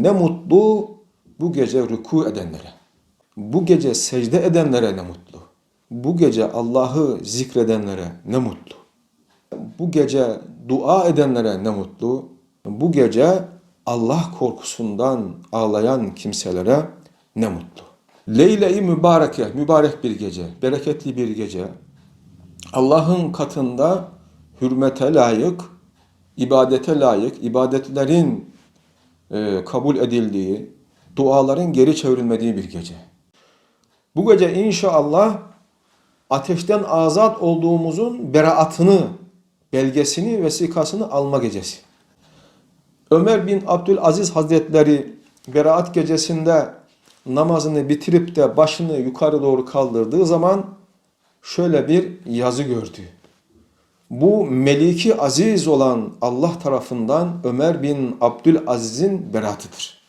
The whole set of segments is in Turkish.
Ne mutlu bu gece rüku edenlere. Bu gece secde edenlere ne mutlu. Bu gece Allah'ı zikredenlere ne mutlu. Bu gece dua edenlere ne mutlu. Bu gece Allah korkusundan ağlayan kimselere ne mutlu. Leyle-i mübareke, mübarek bir gece, bereketli bir gece. Allah'ın katında hürmete layık, ibadete layık, ibadetlerin e, kabul edildiği, duaların geri çevrilmediği bir gece. Bu gece inşallah ateşten azat olduğumuzun beraatını, belgesini, vesikasını alma gecesi. Ömer bin Abdülaziz Hazretleri beraat gecesinde namazını bitirip de başını yukarı doğru kaldırdığı zaman şöyle bir yazı gördü. Bu Meliki Aziz olan Allah tarafından Ömer bin Abdülaziz'in beratıdır.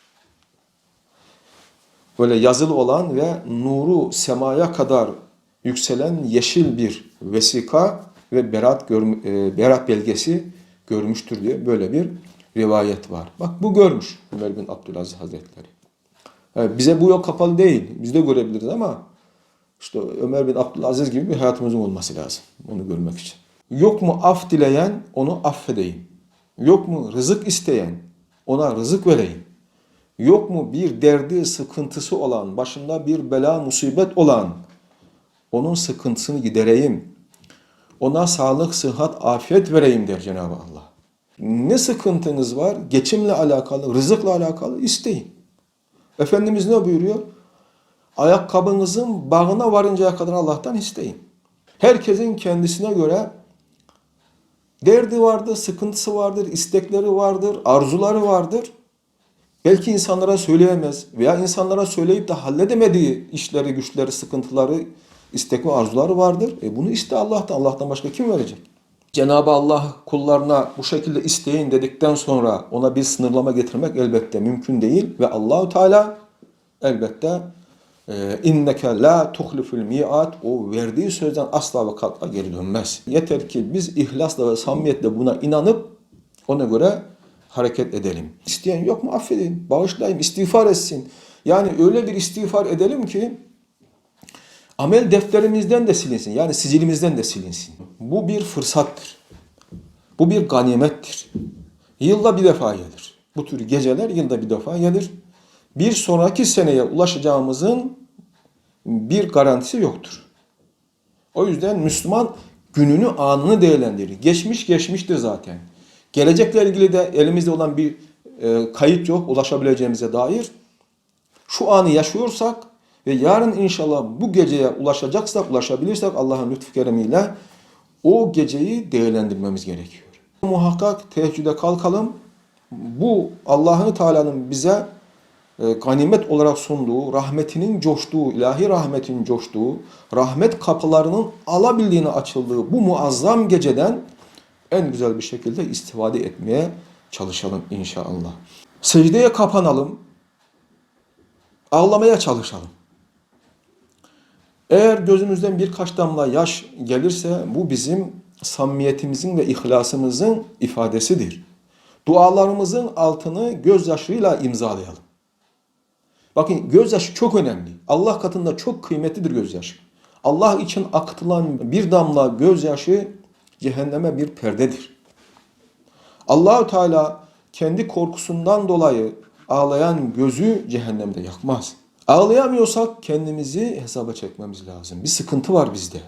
Böyle yazılı olan ve nuru semaya kadar yükselen yeşil bir vesika ve berat, e, berat belgesi görmüştür diye böyle bir rivayet var. Bak bu görmüş Ömer bin Abdülaziz Hazretleri. Yani bize bu yol kapalı değil. Biz de görebiliriz ama işte Ömer bin Abdülaziz gibi bir hayatımızın olması lazım onu görmek için. Yok mu af dileyen onu affedeyim. Yok mu rızık isteyen ona rızık vereyim. Yok mu bir derdi, sıkıntısı olan, başında bir bela, musibet olan onun sıkıntısını gidereyim. Ona sağlık, sıhhat, afiyet vereyim der Cenab-ı Allah. Ne sıkıntınız var? Geçimle alakalı, rızıkla alakalı isteyin. Efendimiz ne buyuruyor? Ayakkabınızın bağına varıncaya kadar Allah'tan isteyin. Herkesin kendisine göre derdi vardır, sıkıntısı vardır, istekleri vardır, arzuları vardır. Belki insanlara söyleyemez veya insanlara söyleyip de halledemediği işleri, güçleri, sıkıntıları, istek ve arzuları vardır. E bunu iste Allah'tan. Allah'tan başka kim verecek? Cenab-ı Allah kullarına bu şekilde isteyin dedikten sonra ona bir sınırlama getirmek elbette mümkün değil ve Allahu Teala elbette inneke la tuhliful mi'at o verdiği sözden asla ve katla geri dönmez. Yeter ki biz ihlasla ve samimiyetle buna inanıp ona göre hareket edelim. İsteyen yok mu affedin, bağışlayın, istiğfar etsin. Yani öyle bir istiğfar edelim ki amel defterimizden de silinsin. Yani sicilimizden de silinsin. Bu bir fırsattır. Bu bir ganimettir. Yılda bir defa gelir. Bu tür geceler yılda bir defa gelir. Bir sonraki seneye ulaşacağımızın bir garantisi yoktur. O yüzden Müslüman gününü, anını değerlendirir. Geçmiş geçmiştir zaten. Gelecekle ilgili de elimizde olan bir e, kayıt yok ulaşabileceğimize dair. Şu anı yaşıyorsak ve yarın inşallah bu geceye ulaşacaksak, ulaşabilirsek Allah'ın lütfu keremiyle o geceyi değerlendirmemiz gerekiyor. Muhakkak teheccüde kalkalım. Bu Allah'ın Teala'nın bize ganimet olarak sunduğu, rahmetinin coştuğu, ilahi rahmetin coştuğu, rahmet kapılarının alabildiğine açıldığı bu muazzam geceden en güzel bir şekilde istifade etmeye çalışalım inşallah. Secdeye kapanalım. Ağlamaya çalışalım. Eğer gözümüzden birkaç damla yaş gelirse bu bizim samimiyetimizin ve ihlasımızın ifadesidir. Dualarımızın altını gözyaşıyla imzalayalım. Bakın gözyaşı çok önemli. Allah katında çok kıymetlidir gözyaşı. Allah için akıtılan bir damla gözyaşı cehenneme bir perdedir. Allahu Teala kendi korkusundan dolayı ağlayan gözü cehennemde yakmaz. Ağlayamıyorsak kendimizi hesaba çekmemiz lazım. Bir sıkıntı var bizde.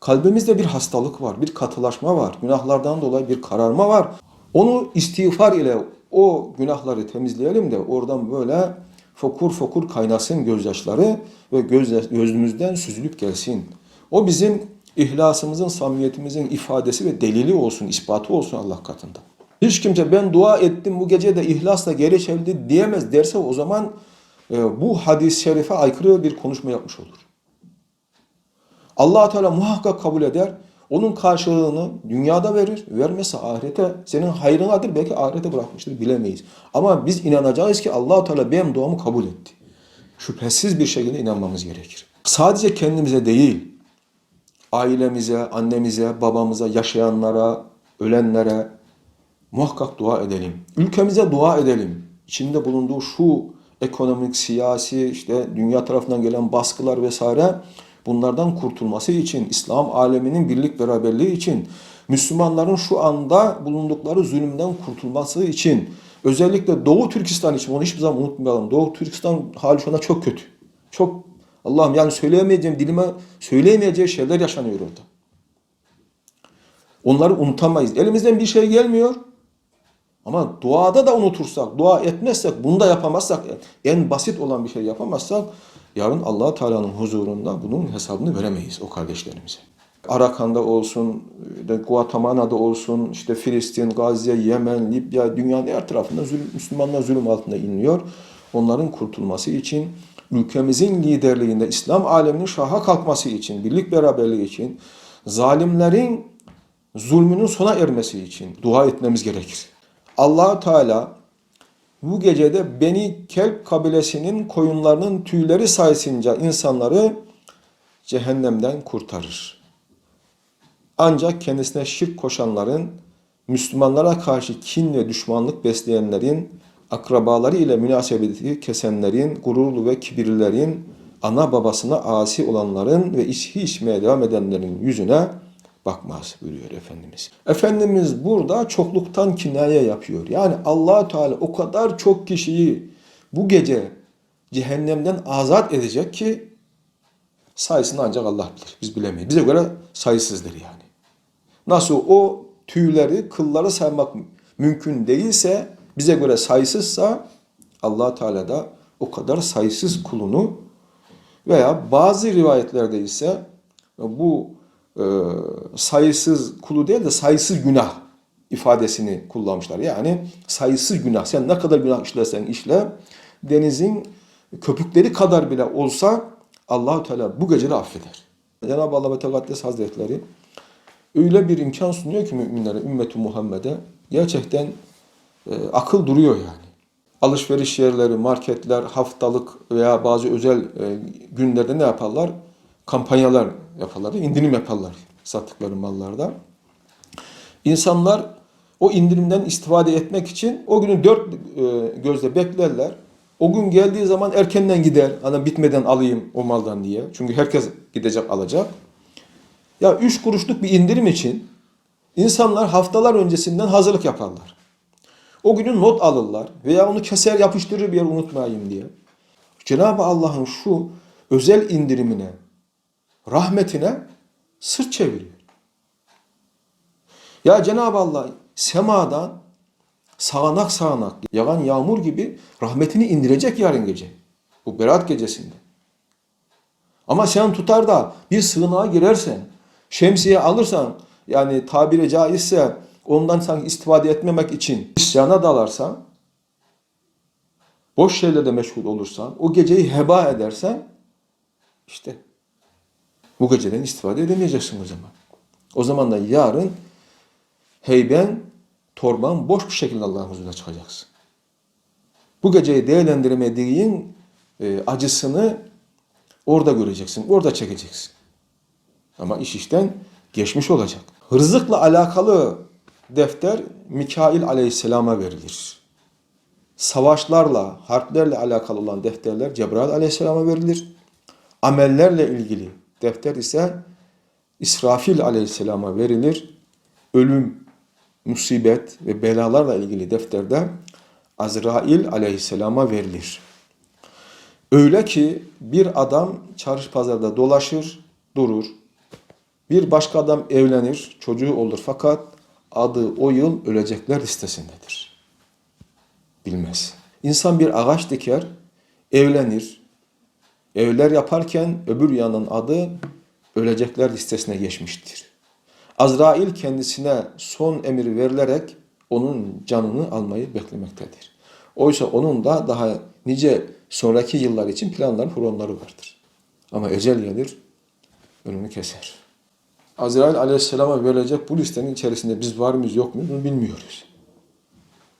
Kalbimizde bir hastalık var, bir katılaşma var. Günahlardan dolayı bir kararma var. Onu istiğfar ile o günahları temizleyelim de oradan böyle fokur fokur kaynasın gözyaşları ve göz, gözümüzden süzülüp gelsin. O bizim ihlasımızın, samimiyetimizin ifadesi ve delili olsun, ispatı olsun Allah katında. Hiç kimse ben dua ettim bu gece de ihlasla geri çevirdi diyemez derse o zaman e, bu hadis-i şerife aykırı bir konuşma yapmış olur. allah Teala muhakkak kabul eder. Onun karşılığını dünyada verir. Vermezse ahirete senin hayrınadır. Belki ahirete bırakmıştır bilemeyiz. Ama biz inanacağız ki allah Teala benim duamı kabul etti. Şüphesiz bir şekilde inanmamız gerekir. Sadece kendimize değil, ailemize, annemize, babamıza, yaşayanlara, ölenlere muhakkak dua edelim. Ülkemize dua edelim. içinde bulunduğu şu ekonomik, siyasi, işte dünya tarafından gelen baskılar vesaire bunlardan kurtulması için, İslam aleminin birlik beraberliği için, Müslümanların şu anda bulundukları zulümden kurtulması için, özellikle Doğu Türkistan için, onu hiçbir zaman unutmayalım. Doğu Türkistan hali şu anda çok kötü. Çok, Allah'ım yani söyleyemeyeceğim, dilime söyleyemeyeceği şeyler yaşanıyor orada. Onları unutamayız. Elimizden bir şey gelmiyor. Ama duada da unutursak, dua etmezsek, bunu da yapamazsak, en basit olan bir şey yapamazsak, yarın allah Teala'nın huzurunda bunun hesabını veremeyiz o kardeşlerimize. Arakan'da olsun, Guatemala'da olsun, işte Filistin, Gazze, Yemen, Libya, dünyanın her tarafında zulüm, Müslümanlar zulüm altında inliyor. Onların kurtulması için, ülkemizin liderliğinde İslam aleminin şaha kalkması için, birlik beraberliği için, zalimlerin zulmünün sona ermesi için dua etmemiz gerekir. allah Teala bu gecede Beni Kelp kabilesinin koyunlarının tüyleri sayesinde insanları cehennemden kurtarır. Ancak kendisine şirk koşanların, Müslümanlara karşı kin ve düşmanlık besleyenlerin, akrabaları ile münasebeti kesenlerin, gururlu ve kibirlilerin, ana babasına asi olanların ve içki içmeye devam edenlerin yüzüne bakmaz buyuruyor Efendimiz. Efendimiz burada çokluktan kinaye yapıyor. Yani allah Teala o kadar çok kişiyi bu gece cehennemden azat edecek ki sayısını ancak Allah bilir. Biz bilemeyiz. Bize göre sayısızdır yani. Nasıl o tüyleri, kılları saymak mümkün değilse, bize göre sayısızsa allah Teala da o kadar sayısız kulunu veya bazı rivayetlerde ise bu e, sayısız kulu değil de sayısız günah ifadesini kullanmışlar. Yani sayısız günah. Sen ne kadar günah işlersen işle denizin köpükleri kadar bile olsa Allahu Teala bu gece de affeder. Cenab-ı Allah ve Tekaddes Hazretleri öyle bir imkan sunuyor ki müminlere, ümmeti Muhammed'e gerçekten e, akıl duruyor yani. Alışveriş yerleri, marketler, haftalık veya bazı özel e, günlerde ne yaparlar? Kampanyalar yaparlar, indirim yaparlar sattıkları mallarda. İnsanlar o indirimden istifade etmek için o günü dört e, gözle beklerler. O gün geldiği zaman erkenden gider. Hani bitmeden alayım o maldan diye. Çünkü herkes gidecek alacak. Ya üç kuruşluk bir indirim için insanlar haftalar öncesinden hazırlık yaparlar. O günü not alırlar veya onu keser yapıştırır bir yer unutmayayım diye. Cenab-ı Allah'ın şu özel indirimine, rahmetine sırt çeviriyor. Ya Cenab-ı Allah semadan sağanak sağanak yağan yağmur gibi rahmetini indirecek yarın gece. Bu berat gecesinde. Ama sen tutar da bir sığınağa girersen, şemsiye alırsan, yani tabiri caizse ondan sanki istifade etmemek için isyana dalarsan, boş şeylerle meşgul olursan, o geceyi heba edersen, işte bu geceden istifade edemeyeceksin o zaman. O zaman da yarın heyben, torban boş bir şekilde Allah'ın huzuruna çıkacaksın. Bu geceyi değerlendiremediğin e, acısını orada göreceksin, orada çekeceksin. Ama iş işten geçmiş olacak. Rızıkla alakalı defter Mikail aleyhisselama verilir. Savaşlarla, harplerle alakalı olan defterler Cebrail aleyhisselama verilir. Amellerle ilgili defter ise İsrafil aleyhisselama verilir. Ölüm, musibet ve belalarla ilgili defterde Azrail aleyhisselama verilir. Öyle ki bir adam çarşı pazarda dolaşır, durur. Bir başka adam evlenir, çocuğu olur fakat adı o yıl ölecekler listesindedir. Bilmez. İnsan bir ağaç diker, evlenir. Evler yaparken öbür yanın adı ölecekler listesine geçmiştir. Azrail kendisine son emir verilerek onun canını almayı beklemektedir. Oysa onun da daha nice sonraki yıllar için planları, programları vardır. Ama ecel gelir, önünü keser. Azrail aleyhisselama verilecek bu listenin içerisinde biz var mıyız yok muyuz bilmiyoruz.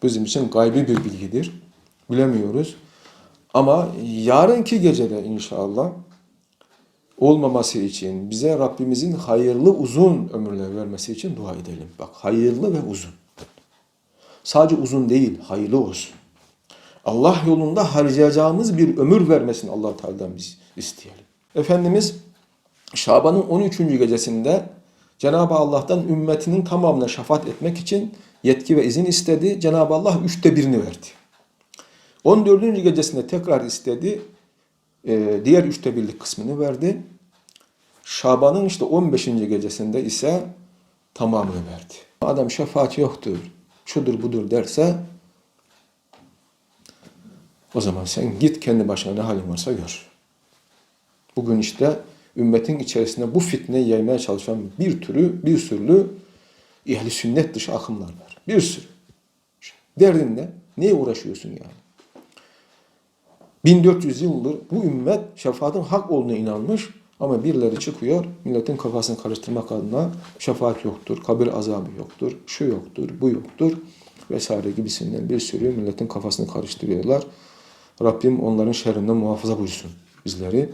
Bizim için gaybi bir bilgidir. Bilemiyoruz. Ama yarınki gecede inşallah olmaması için bize Rabbimizin hayırlı uzun ömürler vermesi için dua edelim. Bak hayırlı ve uzun. Sadece uzun değil, hayırlı olsun. Allah yolunda harcayacağımız bir ömür vermesini allah Teala'dan biz isteyelim. Efendimiz Şaban'ın 13. gecesinde Cenab-ı Allah'tan ümmetinin tamamına şefaat etmek için yetki ve izin istedi. Cenab-ı Allah üçte birini verdi. 14. gecesinde tekrar istedi. Ee, diğer üçte birlik kısmını verdi. Şaban'ın işte 15. gecesinde ise tamamını verdi. Adam şefaat yoktur, şudur budur derse o zaman sen git kendi başına ne halin varsa gör. Bugün işte ümmetin içerisinde bu fitneyi yaymaya çalışan bir türü, bir sürü ehli sünnet dışı akımlar var. Bir sürü. Derdin ne? Neye uğraşıyorsun yani? 1400 yıldır bu ümmet şefaatin hak olduğuna inanmış ama birileri çıkıyor milletin kafasını karıştırmak adına şefaat yoktur, kabir azabı yoktur, şu yoktur, bu yoktur vesaire gibisinden bir sürü milletin kafasını karıştırıyorlar. Rabbim onların şerrinden muhafaza buyursun bizleri.